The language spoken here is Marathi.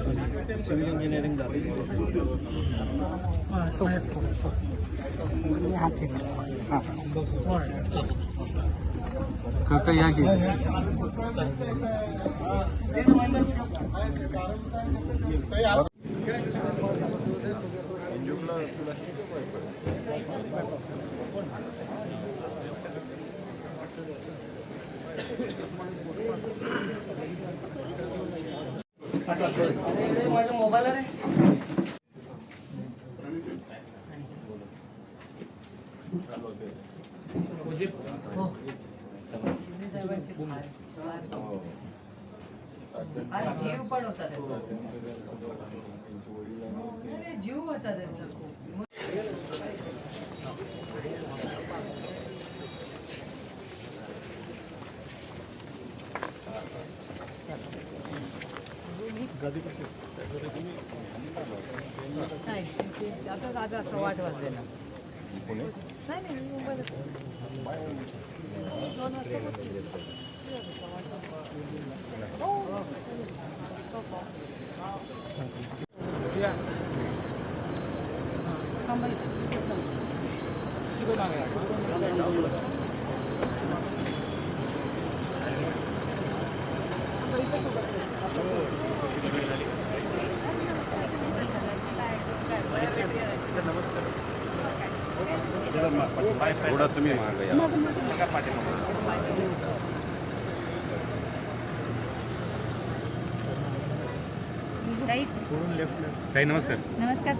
आतून छोटा. तिथल्या बोलून जाऊ दे सिव्हिल इंजिनिअरिंग काका या की मोबाईल जीव पण होता त्यांचा. नाही, जीव होता त्यांचा. नाही ते आता जागा असं वाट वाजलेला नाही नाही मी मुंबईला दोन वाजता पोहोचले. हो. थोडा तुम्ही मागे या. ताई. ताई नमस्कार. नमस्कार.